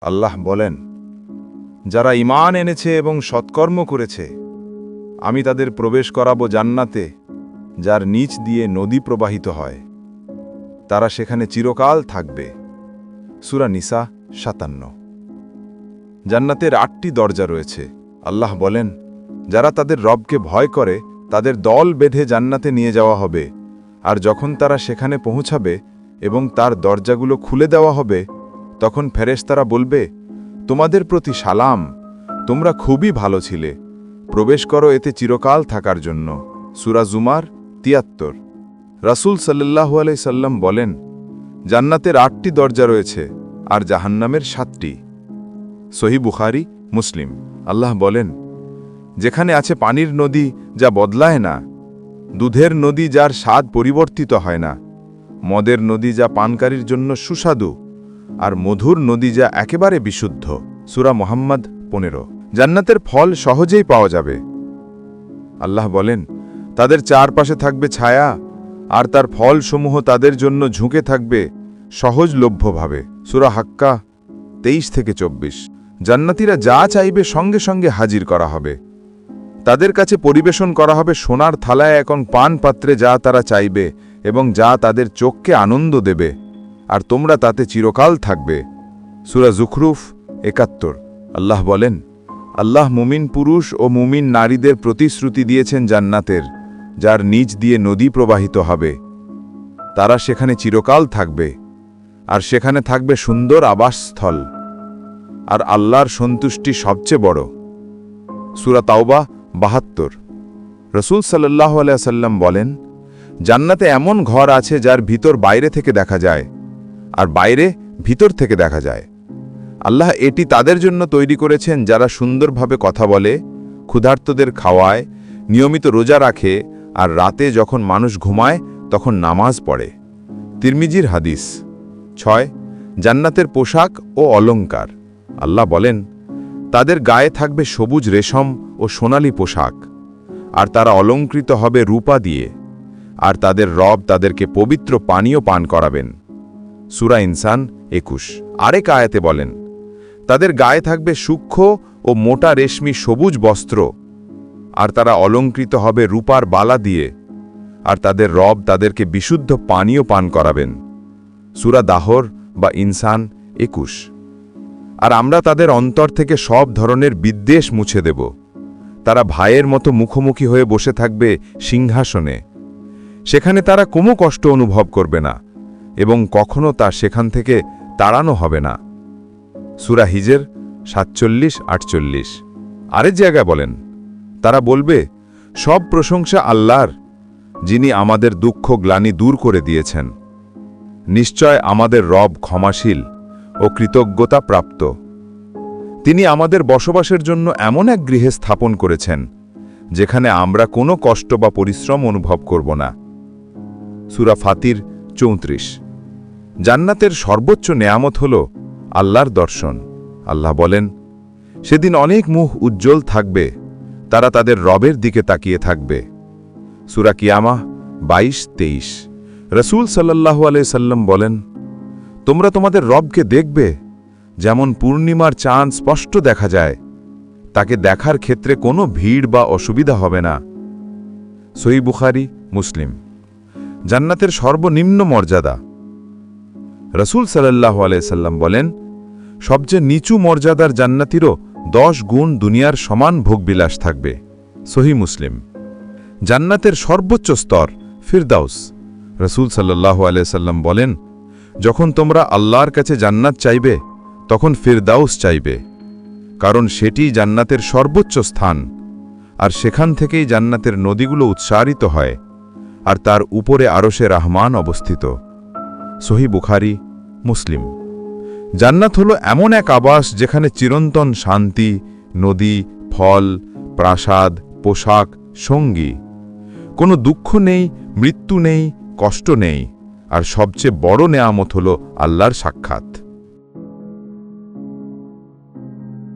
আল্লাহ বলেন, যারা ইমান এনেছে এবং সৎকর্ম করেছে, আমি তাদের প্রবেশ করাবো জান্নাতে, যার নিচ দিয়ে নদী প্রবাহিত হয়। তারা সেখানে চিরকাল থাকবে। সুরা নিসা সাতান্ন। জান্নাতের আটটি দরজা রয়েছে। আল্লাহ বলেন, যারা তাদের রবকে ভয় করে, তাদের দল বেঁধে জান্নাতে নিয়ে যাওয়া হবে। আর যখন তারা সেখানে পৌঁছাবে এবং তার দরজাগুলো খুলে দেওয়া হবে তখন ফেরেশতারা বলবে, তোমাদের প্রতি সালাম। তোমরা খুবই ভালো ছিলে। প্রবেশ করো এতে চিরকাল থাকার জন্য। সুরা জুমার তিয়াত্তর। রাসূল আলাই সাল্লাম বলেন, জান্নাতের আটটি দরজা রয়েছে আর জাহান্নামের সাতটি। সহি বুখারি, মুসলিম। আল্লাহ বলেন, যেখানে আছে পানির নদী যা বদলায় না, দুধের নদী যার স্বাদ পরিবর্তিত হয় না, মদের নদী যা পানকারীর জন্য সুস্বাদু আর মধুর নদী যা একেবারে বিশুদ্ধ। সুরা মোহাম্মদ পনেরো। জান্নাতের ফল সহজেই পাওয়া যাবে। আল্লাহ বলেন, তাদের চারপাশে থাকবে ছায়া, আর তার ফলসমূহ তাদের জন্য ঝুঁকে থাকবে সহজলভ্যভাবে। সুরা হাক্কা তেইশ থেকে চব্বিশ। জান্নাতিরা যা চাইবে সঙ্গে সঙ্গে হাজির করা হবে। তাদের কাছে পরিবেশন করা হবে সোনার থালায় এখন পান পাত্রে যা তারা চাইবে এবং যা তাদের চোখকে আনন্দ দেবে। আর তোমরা তাতে চিরকাল থাকবে। সুরা জুখরুফ একাত্তর। আল্লাহ বলেন, আল্লাহ মুমিন পুরুষ ও মুমিন নারীদের প্রতিশ্রুতি দিয়েছেন জান্নাতের, যার নিচ দিয়ে নদী প্রবাহিত হবে। তারা সেখানে চিরকাল থাকবে, আর সেখানে থাকবে সুন্দর আবাসস্থল, আর আল্লাহর সন্তুষ্টি সবচেয়ে বড়। সুরা তাওবা বাহাত্তর। রসুল সাল্লাহ আলাইসাল্লাম বলেন, জান্নাতে এমন ঘর আছে যার ভিতর বাইরে থেকে দেখা যায় আর বাইরে ভিতর থেকে দেখা যায়। আল্লাহ এটি তাদের জন্য তৈরি করেছেন যারা সুন্দরভাবে কথা বলে, ক্ষুধার্তদের খাওয়ায়, নিয়মিত রোজা রাখে আর রাতে যখন মানুষ ঘুমায় তখন নামাজ পড়ে। তিরমিজির হাদিস, ছয়, জান্নাতের পোশাক ও অলংকার। আল্লাহ বলেন, তাদের গায়ে থাকবে সবুজ রেশম ও সোনালী পোশাক, আর তারা অলঙ্কৃত হবে রূপা দিয়ে, আর তাদের রব তাদেরকে পবিত্র পানীয় পান করাবেন। সুরা ইনসান একুশ। আরেক আয়াতে বলেন, তাদের গায়ে থাকবে সূক্ষ্ম ও মোটা রেশমি সবুজ বস্ত্র, আর তারা অলঙ্কৃত হবে রূপার বালা দিয়ে, আর তাদের রব তাদেরকে বিশুদ্ধ পানীয় পান করাবেন। সুরা দাহর বা ইনসান একুশ। আর আমরা তাদের অন্তর থেকে সব ধরনের বিদ্বেষ মুছে দেব। তারা ভাইয়ের মতো মুখোমুখি হয়ে বসে থাকবে সিংহাসনে। সেখানে তারা কোনো কষ্ট অনুভব করবে না। এবং কখনো তা সেখান থেকে তাড়ানো হবে না। সুরা হিজের সাতচল্লিশ, আটচল্লিশ। আরেক জায়গায় বলেন, তারা বলবে, সব প্রশংসা আল্লাহর, যিনি আমাদের দুঃখ গ্লানি দূর করে দিয়েছেন। নিশ্চয় আমাদের রব ক্ষমাশীল ও কৃতজ্ঞতা প্রাপ্ত। তিনি আমাদের বসবাসের জন্য এমন এক গৃহে স্থাপন করেছেন, যেখানে আমরা কোনো কষ্ট বা পরিশ্রম অনুভব করব না। সুরা ফাতির চৌত্রিশ। জান্নাতের সর্বোচ্চ নেয়ামত হল আল্লাহর দর্শন। আল্লাহ বলেন, সেদিন অনেক মুখ উজ্জ্বল থাকবে, তারা তাদের রবের দিকে তাকিয়ে থাকবে। সুরা কিয়ামাহ বাইশ, তেইশ। রসুল সাল্লাহু সাল্লাম বলেন, তোমরা তোমাদের রবকে দেখবে, যেমন পূর্ণিমার চাঁদ স্পষ্ট দেখা যায়। তাকে দেখার ক্ষেত্রে কোনো ভিড় বা অসুবিধা হবে না। সই বুখারি, মুসলিম। জান্নাতের সর্বনিম্ন মর্যাদা। রসুল সাল্লাহ সাল্লাম বলেন, সবচেয়ে নিচু মর্যাদার জান্নাতিরও দশ গুণ দুনিয়ার সমান ভোগবিলাস থাকবে। সহি মুসলিম। জান্নাতের সর্বোচ্চ স্তর ফিরদাউস। রসুল সাল্লাহ সাল্লাম বলেন, যখন তোমরা আল্লাহর কাছে জান্নাত চাইবে, তখন ফিরদাউস চাইবে। কারণ সেটি জান্নাতের সর্বোচ্চ স্থান, আর সেখান থেকেই জান্নাতের নদীগুলো উৎসারিত হয়, আর তার উপরে আরশে রাহমান অবস্থিত। সহি বুখারি মুসলিম। জান্নাত হলো এমন এক আবাস যেখানে চিরন্তন শান্তি, নদী, ফল, প্রাসাদ, পোশাক, সঙ্গী। কোনো দুঃখ নেই, মৃত্যু নেই, কষ্ট নেই। আর সবচেয়ে বড় নেয়ামত হল আল্লাহর সাক্ষাৎ।